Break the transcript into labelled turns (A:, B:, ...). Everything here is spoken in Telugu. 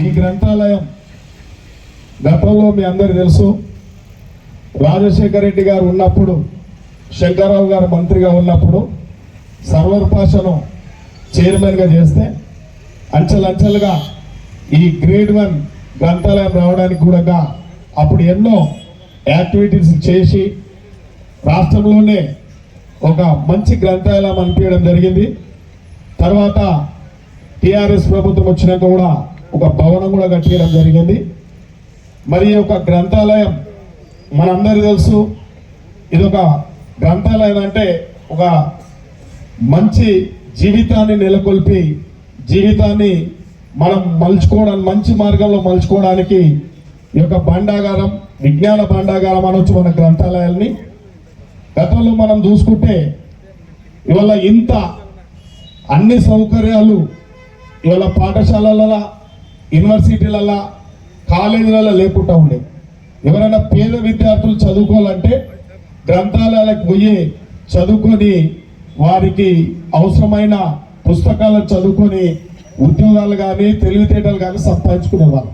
A: ఈ గ్రంథాలయం గతంలో మీ అందరు తెలుసు. రాజశేఖర రెడ్డి గారు ఉన్నప్పుడు శంకర్రావు గారు మంత్రిగా ఉన్నప్పుడు సర్వర్ పాషను చైర్మన్గా చేస్తే అంచెలంచెలుగా ఈ గ్రేడ్ వన్ గ్రంథాలయం రావడానికి కూడా అప్పుడు ఎన్నో యాక్టివిటీస్ చేసి రాష్ట్రంలోనే ఒక మంచి గ్రంథాలయం అనిపించడం జరిగింది. తర్వాత టిఆర్ఎస్ ప్రభుత్వం వచ్చినాక కూడా ఒక భవనం కూడా కట్టించడం జరిగింది. మరి ఒక గ్రంథాలయం మనందరికీ తెలుసు. ఇది ఒక గ్రంథాలయం అంటే ఒక మంచి జీవితాన్ని నెలకొల్పి జీవితాన్ని మనం మలుచుకోవడానికి మంచి మార్గంలో మలుచుకోవడానికి ఈ యొక్క భాండాగారం విజ్ఞాన భాండాగారం అనొచ్చు మన గ్రంథాలయాల్ని. గతంలో మనం చూసుకుంటే ఇవాళ ఇంత అన్ని సౌకర్యాలు ఇవాళ పాఠశాలల యూనివర్సిటీలలో కాలేజీలలో లేకుండా ఉండే. ఎవరైనా పేద విద్యార్థులు చదువుకోవాలంటే గ్రంథాలయాలకు పోయి చదువుకొని వారికి అవసరమైన పుస్తకాలను చదువుకొని ఉద్యోగాలు కానీ తెలివితేటలు కానీ సంపాదించుకునేవారు